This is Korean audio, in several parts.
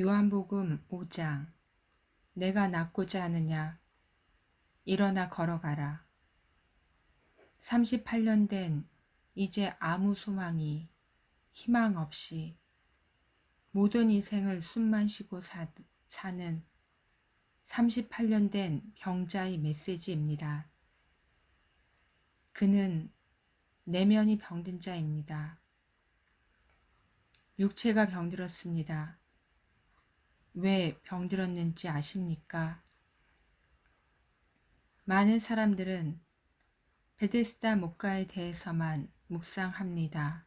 요한복음 5장 내가 낫고자 하느냐 일어나 걸어가라 38년 된 이제 아무 소망이 희망 없이 모든 인생을 숨만 쉬고 사, 사는 38년 된 병자의 메시지입니다. 그는 내면이 병든 자입니다. 육체가 병들었습니다. 왜 병들었는지 아십니까? 많은 사람들은 베데스다 목가에 대해서만 묵상합니다.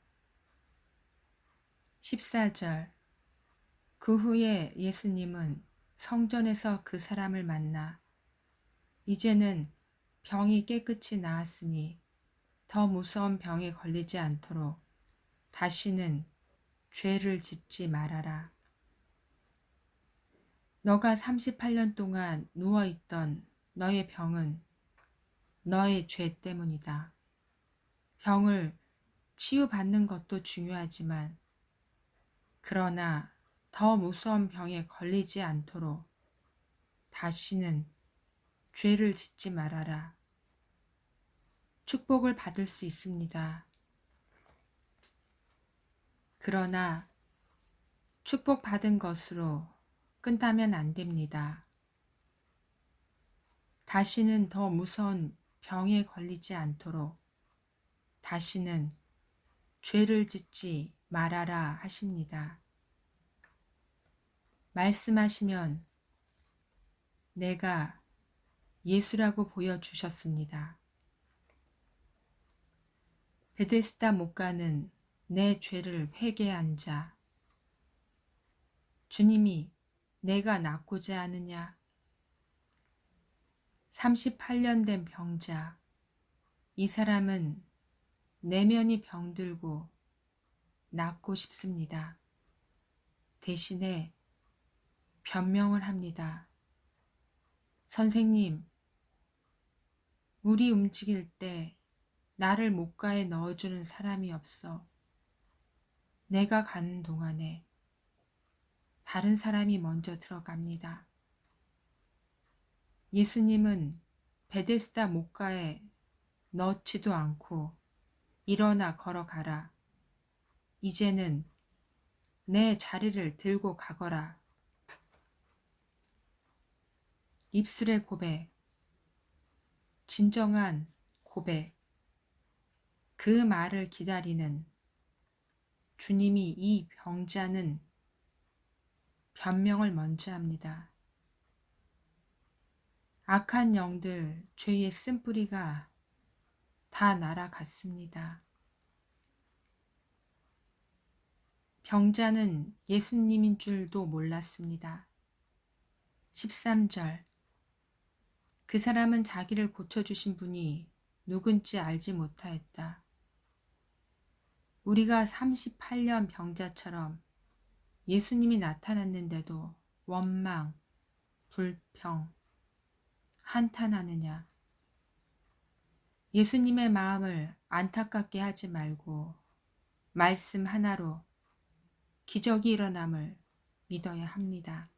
14절 그 후에 예수님은 성전에서 그 사람을 만나 이제는 병이 깨끗이 나았으니 더 무서운 병에 걸리지 않도록 다시는 죄를 짓지 말아라. 너가 38년 동안 누워있던 너의 병은 너의 죄 때문이다. 병을 치유받는 것도 중요하지만, 그러나 더 무서운 병에 걸리지 않도록 다시는 죄를 짓지 말아라. 축복을 받을 수 있습니다. 그러나 축복받은 것으로 끝나면 안 됩니다. 다시는 더 무서운 병에 걸리지 않도록 다시는 죄를 짓지 말아라 하십니다. 말씀하시면 내가 예수라고 보여주셨습니다. 베데스다 목가는 내 죄를 회개한 자. 주님이 내가 낫고자 하느냐? 38년 된 병자. 이 사람은 내면이 병들고 낫고 싶습니다. 대신에 변명을 합니다. 선생님, 물이 움직일 때 나를 목가에 넣어주는 사람이 없어. 내가 가는 동안에 다른 사람이 먼저 들어갑니다. 예수님은 베데스다 목가에 넣지도 않고 일어나 걸어가라. 이제는 내 자리를 들고 가거라. 입술의 고백, 진정한 고백, 그 말을 기다리는 주님이 이 병자는 변명을 먼저 합니다. 악한 영들, 죄의 쓴뿌리가 다 날아갔습니다. 병자는 예수님인 줄도 몰랐습니다. 13절 그 사람은 자기를 고쳐주신 분이 누군지 알지 못하였다. 우리가 38년 병자처럼 예수님이 나타났는데도 원망, 불평, 한탄하느냐. 예수님의 마음을 안타깝게 하지 말고 말씀 하나로 기적이 일어남을 믿어야 합니다.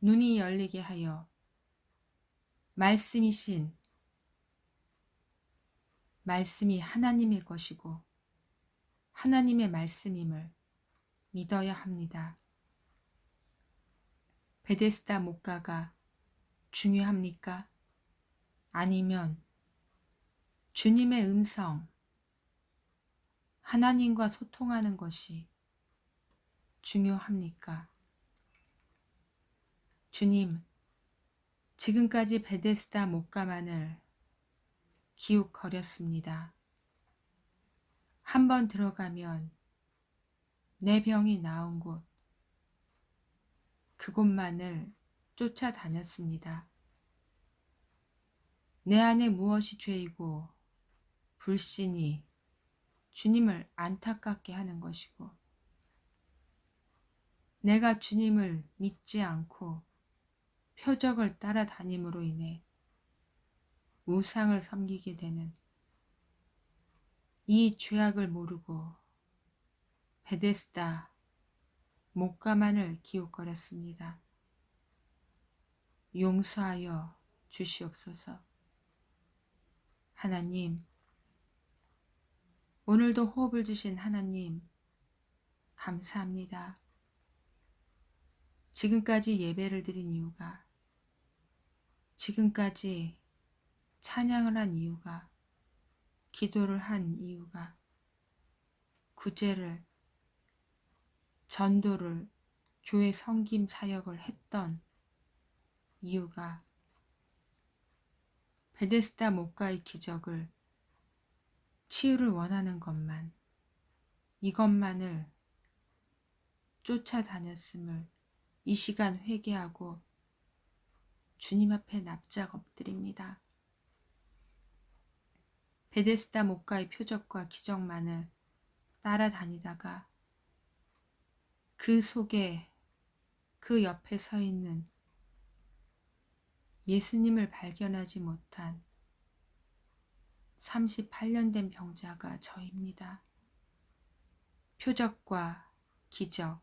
눈이 열리게 하여 말씀이신 말씀이 하나님의 것이고 하나님의 말씀임을 믿어야 합니다. 베데스다 목가가 중요합니까? 아니면 주님의 음성, 하나님과 소통하는 것이 중요합니까? 주님, 지금까지 베데스다 목가만을 기웃거렸습니다. 한 번 들어가면 내 병이 나은 곳, 그곳만을 쫓아다녔습니다. 내 안에 무엇이 죄이고 불신이 주님을 안타깝게 하는 것이고, 내가 주님을 믿지 않고 표적을 따라다님으로 인해 우상을 섬기게 되는 이 죄악을 모르고 베데스다 목가만을 기웃거렸습니다. 용서하여 주시옵소서. 하나님, 오늘도 호흡을 주신 하나님, 감사합니다. 지금까지 예배를 드린 이유가, 지금까지 찬양을 한 이유가, 기도를 한 이유가, 구제를, 전도를, 교회 성김 사역을 했던 이유가 베데스다 목가의 기적을 치유를 원하는 것만 이것만을 쫓아다녔음을 이 시간 회개하고 주님 앞에 납작 엎드립니다. 베데스다 목가의 표적과 기적만을 따라다니다가 그 속에 그 옆에 서 있는 예수님을 발견하지 못한 38년 된 병자가 저입니다. 표적과 기적,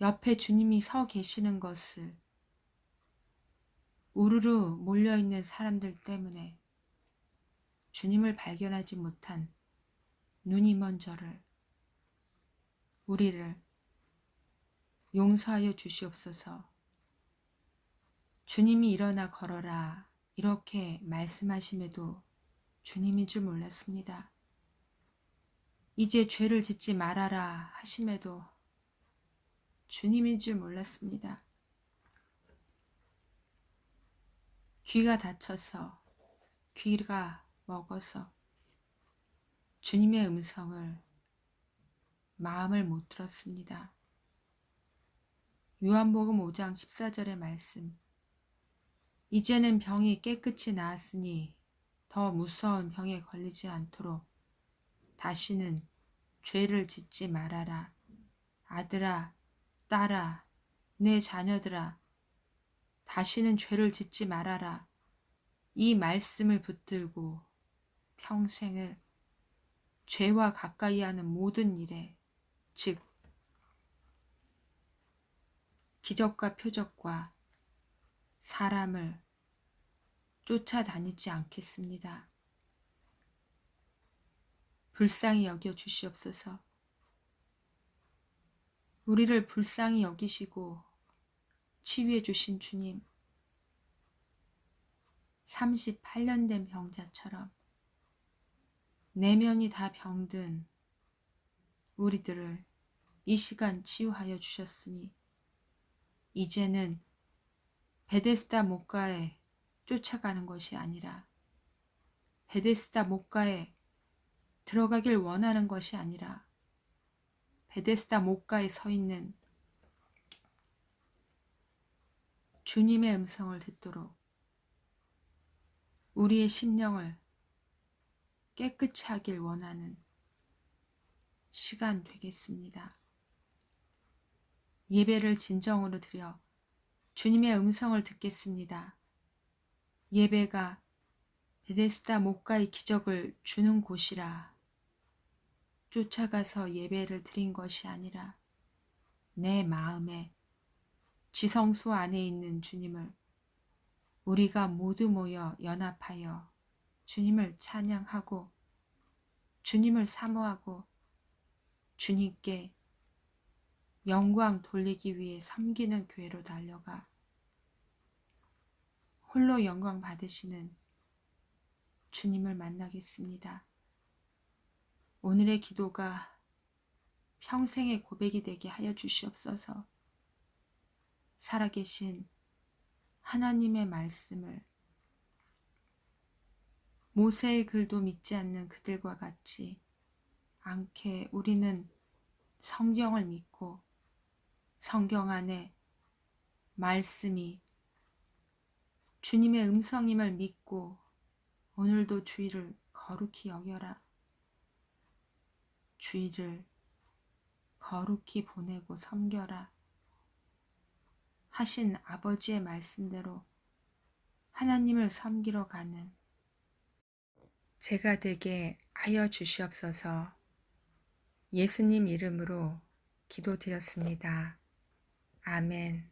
옆에 주님이 서 계시는 것을 우르르 몰려있는 사람들 때문에 주님을 발견하지 못한 눈이 먼 저를, 우리를 용서하여 주시옵소서. 주님이 일어나 걸어라 이렇게 말씀하심에도 주님인 줄 몰랐습니다. 이제 죄를 짓지 말아라 하심에도 주님인 줄 몰랐습니다. 귀가 다쳐서 귀가 먹어서 주님의 음성을 마음을 못 들었습니다. 요한복음 5장 14절의 말씀 이제는 병이 깨끗이 나았으니 더 무서운 병에 걸리지 않도록 다시는 죄를 짓지 말아라. 아들아, 딸아, 내 자녀들아, 다시는 죄를 짓지 말아라. 이 말씀을 붙들고 평생을 죄와 가까이 하는 모든 일에, 즉, 기적과 표적과 사람을 쫓아다니지 않겠습니다. 불쌍히 여겨 주시옵소서. 우리를 불쌍히 여기시고 치유해 주신 주님. 38년 된 병자처럼 내면이 다 병든 우리들을 이 시간 치유하여 주셨으니 이제는 베데스다 목가에 쫓아가는 것이 아니라 베데스다 목가에 들어가길 원하는 것이 아니라 베데스다 목가에 서 있는 주님의 음성을 듣도록 우리의 심령을 깨끗이 하길 원하는 시간 되겠습니다. 예배를 진정으로 드려 주님의 음성을 듣겠습니다. 예배가 베데스다 목가의 기적을 주는 곳이라 쫓아가서 예배를 드린 것이 아니라 내 마음에 지성소 안에 있는 주님을 우리가 모두 모여 연합하여 주님을 찬양하고 주님을 사모하고 주님께 영광 돌리기 위해 섬기는 교회로 달려가 홀로 영광 받으시는 주님을 만나겠습니다. 오늘의 기도가 평생의 고백이 되게 하여 주시옵소서. 살아계신 하나님의 말씀을 모세의 글도 믿지 않는 그들과 같이 않게 우리는 성경을 믿고 성경 안에 말씀이 주님의 음성임을 믿고 오늘도 주의를 거룩히 여겨라. 주의를 거룩히 보내고 섬겨라. 하신 아버지의 말씀대로 하나님을 섬기러 가는 제가 되게 하여 주시옵소서 예수님 이름으로 기도드렸습니다. 아멘.